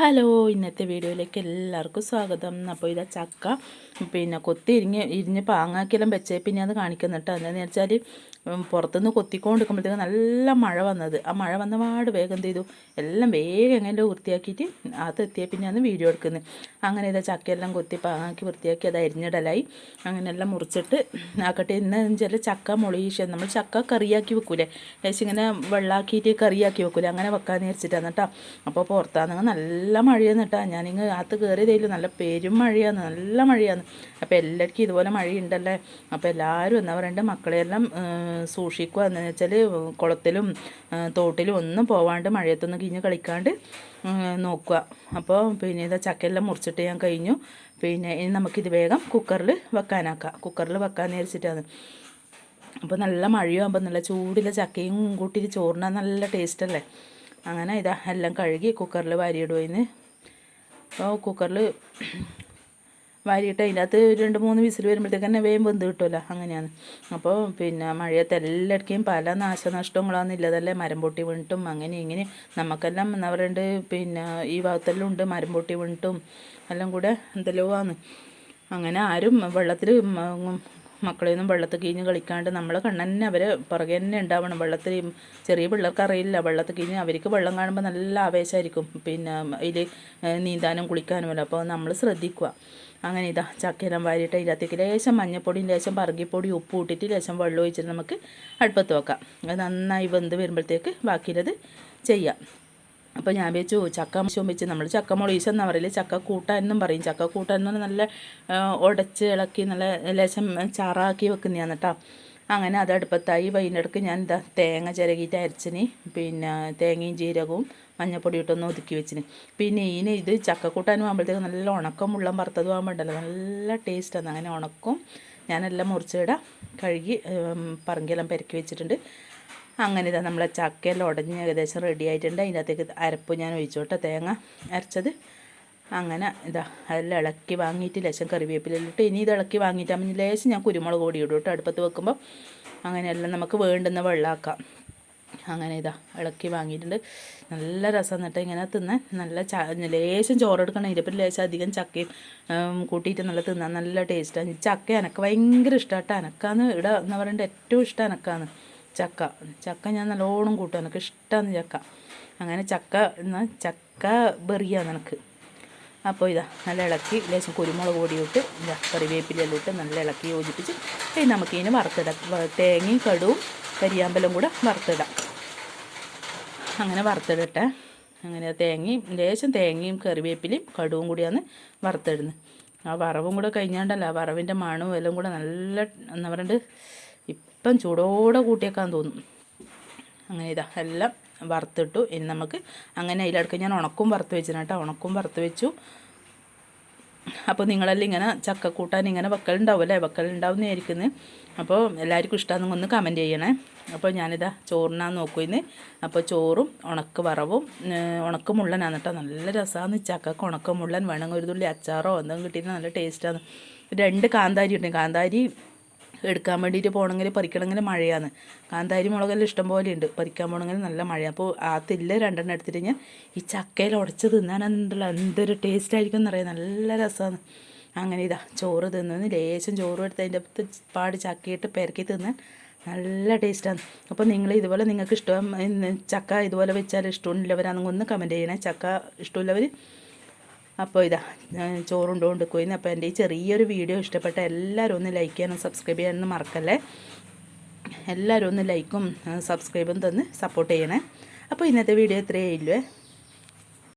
Hello ഇന്നത്തെ വീഡിയോയിലേക്ക് എല്ലാവർക്കും സ്വാഗതം. അപ്പോൾ ഇതാ ചക്ക പിന്നെ കൊത്തി ഇരിഞ്ഞ് ഇരിഞ്ഞ് പാങ്ങാക്കിയെല്ലാം വെച്ചേ പിന്നെ അത് കാണിക്കുന്നുട്ടോ എന്താണെന്ന് വെച്ചാൽ പുറത്തുനിന്ന് കൊത്തിക്കൊണ്ടിരിക്കുമ്പോഴത്തേക്ക് നല്ല മഴ വന്നത്. ആ മഴ വന്ന പാട് വേഗം എന്ത് ചെയ്തു? എല്ലാം വേഗം എങ്ങനെ വൃത്തിയാക്കിയിട്ട് അത് എത്തിയ പിന്നെ അന്ന് വീഡിയോ എടുക്കുന്നത് അങ്ങനെ ഇതാ ചക്കയെല്ലാം കൊത്തി പാങ്ങാക്കി വൃത്തിയാക്കി അത് അരിഞ്ഞിടലായി. അങ്ങനെയെല്ലാം മുറിച്ചിട്ട് ആക്കട്ടെ. ഇന്ന് വെച്ചാൽ ചക്ക മുളീശ. നമ്മൾ ചക്ക കറിയാക്കി വെക്കൂലേ? ലേശം ഇങ്ങനെ വെള്ളാക്കിയിട്ട് കറിയാക്കി വെക്കൂലേ? അങ്ങനെ വെക്കാമെന്ന് വിചാരിച്ചിട്ടാണ് കേട്ടോ. അപ്പോൾ പുറത്താണെങ്കിൽ നല്ല മഴയാണ് കേട്ടോ. ഞാനിങ്ങ് അകത്ത് കയറിയതേലും നല്ല പെരും മഴയാണ് നല്ല മഴയാണ് അപ്പോൾ എല്ലാവർക്കും ഇതുപോലെ മഴയുണ്ടല്ലേ? അപ്പോൾ എല്ലാവരും എന്താ പറയണ്ടേ? മക്കളെല്ലാം സൂക്ഷിക്കുക എന്ന് വെച്ചാൽ കുളത്തിലും തോട്ടിലും ഒന്നും പോവാണ്ട് മഴയത്തൊന്നും കിഞ്ഞ് കളിക്കാണ്ട് നോക്കുക അപ്പോൾ പിന്നെ ഇതാ ചക്കയെല്ലാം മുറിച്ചിട്ട് ഞാൻ കഴിഞ്ഞു. പിന്നെ ഇനി നമുക്കിത് വേഗം കുക്കറിൽ വെക്കാനാക്കാം. കുക്കറിൽ വെക്കാമെന്ന് വിചാരിച്ചിട്ടാണ്. അപ്പോൾ നല്ല മഴയാകുമ്പോൾ നല്ല ചൂടിലെ ചക്കയും കൂട്ടി ചോറിനാൻ നല്ല ടേസ്റ്റ് അല്ലേ അങ്ങനെ ഇതാ എല്ലാം കഴുകി കുക്കറിൽ വാരിയിടുവതിന് അപ്പോൾ കുക്കറിൽ വാരിയിട്ട് അതിന്റെ അകത്ത് രണ്ട് മൂന്ന് വിസിൽ വരുമ്പോഴത്തേക്ക് തന്നെ വേഗം വെന്ത് കിട്ടുമല്ലോ അങ്ങനെയാണ്. അപ്പോൾ പിന്നെ മഴയത്ത് എല്ലായിടക്കും പല നാശനഷ്ടങ്ങളൊന്നും ഇല്ലതല്ലേ മരം പൊട്ടി വീണിട്ടും അങ്ങനെ ഇങ്ങനെ. നമുക്കെല്ലാം എന്താ പറയണ്ട് പിന്നെ ഈ ഭാഗത്തെല്ലാം ഉണ്ട് മരം പൊട്ടി വീണിട്ടും എല്ലാം കൂടെ എന്തെല്ലോ ആണ്. അങ്ങനെ ആരും വെള്ളത്തിൽ മക്കളെയൊന്നും വെള്ളത്തിൽ കീഞ്ഞ് കളിക്കാണ്ട് നമ്മൾ കണ്ണന്നെ അവരെ പുറകെ തന്നെ ഉണ്ടാവണം. വെള്ളത്തിൽ ചെറിയ പിള്ളേർക്ക് അറിയില്ല. വെള്ളത്തിൽ കീഞ്ഞ് അവർക്ക് വെള്ളം കാണുമ്പോൾ നല്ല ആവേശമായിരിക്കും പിന്നെ ഇതിൽ നീന്താനും കുളിക്കാനുമല്ലോ. അപ്പോൾ നമ്മൾ ശ്രദ്ധിക്കുക. അങ്ങനെ ഇതാ ചക്കയെല്ലാം വാരിയിട്ട് അതിനകത്തേക്ക് ലേശം മഞ്ഞപ്പൊടിയും ലേശം പറകിപ്പൊടി ഉപ്പ് ഇട്ടിട്ട് ലേശം വെള്ളം ഒഴിച്ചിട്ട് നമുക്ക് അടുപ്പത്ത് വെക്കാം. അത് നന്നായി വെന്ത് വരുമ്പോഴത്തേക്ക് ബാക്കിയുള്ളത് ചെയ്യാം. അപ്പോൾ ഞാൻ വെച്ചു ചക്ക മശവും വെച്ച് നമ്മൾ ചക്ക മുളീസ് എന്ന് പറയില്ല ചക്ക കൂട്ടാനെന്നും പറയും. ചക്ക കൂട്ടാൻ എന്ന് പറഞ്ഞാൽ നല്ല ഉടച്ച് ഇളക്കി നല്ല ലേശം ചാറാക്കി വെക്കുന്നതാണ് കേട്ടോ അങ്ങനെ അത് അടുപ്പത്തായി വൈകുന്നേരക്ക് ഞാൻ എന്താ തേങ്ങ ചിരകിയിട്ട് അരച്ചിന്. പിന്നെ തേങ്ങയും ജീരകവും മഞ്ഞപ്പൊടി ഇട്ടൊന്ന് ഒതുക്കി വെച്ചിന്. പിന്നെ ഇതിന് ഇത് ചക്കക്കൂട്ടാനും ആകുമ്പോഴത്തേക്ക് നല്ല ഉണക്കം മുള്ളം വറുത്തതും ആകുമ്പോണ്ടല്ലോ നല്ല ടേസ്റ്റാണ് അങ്ങനെ ഉണക്കും. ഞാനെല്ലാം മുറിച്ചിടാം കഴുകി പറങ്കിയെല്ലാം പെരക്കി വെച്ചിട്ടുണ്ട്. അങ്ങനെ ഇതാ നമ്മളെ ചക്കയെല്ലാം ഉടഞ്ഞ് ഏകദേശം റെഡി ആയിട്ടുണ്ട്. അതിന്റെ അകത്തേക്ക് അരപ്പ് ഞാൻ ഒഴിച്ചോട്ടെ തേങ്ങ അരച്ചത്. അങ്ങനെ ഇതാ അതെല്ലാം ഇളക്കി വാങ്ങിയിട്ട് ലേശം കറിവേപ്പിലിട്ട് ഇനി ഇത് ഇളക്കി വാങ്ങിയിട്ടാകുമ്പോൾ ലേശം ഞാൻ കുരുമുളക് കൂടി ഇടും കേട്ടോ അടുപ്പത്ത് വെക്കുമ്പോൾ അങ്ങനെയെല്ലാം നമുക്ക് വേണ്ടുന്ന വെള്ളമാക്കാം അങ്ങനെ ഇതാ ഇളക്കി വാങ്ങിയിട്ടുണ്ട്. നല്ല രസം എന്നിട്ട് ഇങ്ങനെ തിന്നാൻ നല്ല ച ലേശം ചോറെടുക്കണം. ഇതിപ്പം ലേശം അധികം ചക്കയും കൂട്ടിയിട്ട് നല്ല തിന്നാൻ നല്ല ടേസ്റ്റാണ് ചക്ക എനക്ക് ഭയങ്കര ഇഷ്ടമാട്ടോ എനക്കാന്ന് ഇവിടെ എന്ന് പറയുന്നത് ഏറ്റവും ഇഷ്ടം എനക്കാന്ന് ചക്ക. ചക്ക ഞാൻ നല്ലോണം കൂട്ടും. എനിക്ക് ഇഷ്ടമാണ് ചക്ക. അങ്ങനെ ചക്ക എന്നാൽ ചക്ക ബെറിയാണ് എനിക്ക് അപ്പോൾ ഇതാ നല്ല ഇളക്കി ലേശം കുരുമുളക് പൊടി ഇട്ട് ഇതാ കറിവേപ്പിലെല്ലാം ഇട്ട് നല്ല ഇളക്കി യോജിപ്പിച്ച് ഇനി നമുക്കിതിന് വറുത്തിടാം തേങ്ങയും കടുവും കരിയാമ്പലും കൂടെ വറുത്തിടാം. അങ്ങനെ വറുത്തിടട്ടെ. അങ്ങനെ തേങ്ങയും ലേശം തേങ്ങയും കറിവേപ്പിലയും കടുവും കൂടിയാണ് വറുത്തിടുന്നത്. ആ വറവും കൂടെ കഴിഞ്ഞാണ്ടല്ല വറവിന്റെ മണവും എല്ലാം കൂടെ നല്ല എന്താ പറയുന്നത് ഇപ്പം ചൂടോടെ കൂട്ടിയേക്കാൻ തോന്നും. അങ്ങനെ ഇതാ എല്ലാം വറുത്തിട്ടു. ഇനി നമുക്ക് അങ്ങനെ അതിലടക്ക് ഞാൻ ഉണക്കും വറുത്ത് വെച്ചിന് കേട്ടോ. ഉണക്കും വറുത്ത് വെച്ചു. അപ്പോൾ നിങ്ങളെല്ലാം ഇങ്ങനെ ചക്ക കൂട്ടാൻ ഇങ്ങനെ വെക്കലുണ്ടാവും അല്ലേ? വെക്കലുണ്ടാവുന്നതായിരിക്കുന്നത് അപ്പോൾ എല്ലാവർക്കും ഇഷ്ടമാണെന്ന് ഒന്ന് കമന്റ് ചെയ്യണേ. അപ്പോൾ ഞാനിതാ ചോറിനാന്ന് നോക്കുമെന്ന് അപ്പോൾ ചോറും ഉണക്ക് വറവും ഉണക്ക് മുള്ളനാണ് കേട്ടോ. നല്ല രസമാണ് ചക്കക്ക് ഉണക്ക മുള്ളൻ വേണമെങ്കിൽ ഒരു തുള്ളി അച്ചാറോ എന്തെങ്കിലും കിട്ടിയിരുന്നാൽ നല്ല ടേസ്റ്റാണ് രണ്ട് കാന്താരി ഉണ്ട് കാന്താരി എടുക്കാൻ വേണ്ടിയിട്ട് പോകണമെങ്കിൽ പറിക്കണമെങ്കിൽ മഴയാണ്. കാന്താരി മുളകെല്ലാം ഇഷ്ടം പോലെ ഉണ്ട്. പറിക്കാൻ പോകണമെങ്കിൽ നല്ല മഴ അപ്പോൾ ആ തില്ല രണ്ടെണ്ണം എടുത്തിട്ട് ഞാൻ ഈ ചക്കയിൽ ഉടച്ച് തിന്നാനുണ്ടല്ലോ എന്തൊരു ടേസ്റ്റ് ആയിരിക്കും എന്നറിയാം. നല്ല രസമാണ് അങ്ങനെ ഇതാ ചോറ് തിന്നു ലേശം ചോറ് എടുത്ത് അതിന്റെ അകത്ത് പാട് ചക്കയിട്ട് പെരക്കി തിന്നാൻ നല്ല ടേസ്റ്റാണ് അപ്പോൾ നിങ്ങൾ ഇതുപോലെ നിങ്ങൾക്ക് ഇഷ്ടം ചക്ക ഇതുപോലെ വെച്ചാൽ ഇഷ്ടമുള്ളവരാണെങ്കിൽ ഒന്ന് കമന്റ് ചെയ്യണേ. ചക്ക ഇഷ്ടമില്ലവർ അപ്പോൾ ഇതാ ചോറുണ്ടോണ്ട് കൊണ്ടുപോയിന്ന് അപ്പോൾ എന്റെ ഈ ചെറിയൊരു വീഡിയോ ഇഷ്ടപ്പെട്ട എല്ലാവരും ഒന്ന് ലൈക്ക് ചെയ്യാനും സബ്സ്ക്രൈബ് ചെയ്യാനും മറക്കല്ലേ. എല്ലാവരും ഒന്ന് ലൈക്കും സബ്സ്ക്രൈബും തന്ന് സപ്പോർട്ട് ചെയ്യണേ. അപ്പോൾ ഇന്നത്തെ വീഡിയോ ഇത്രയേ ഇല്ലേ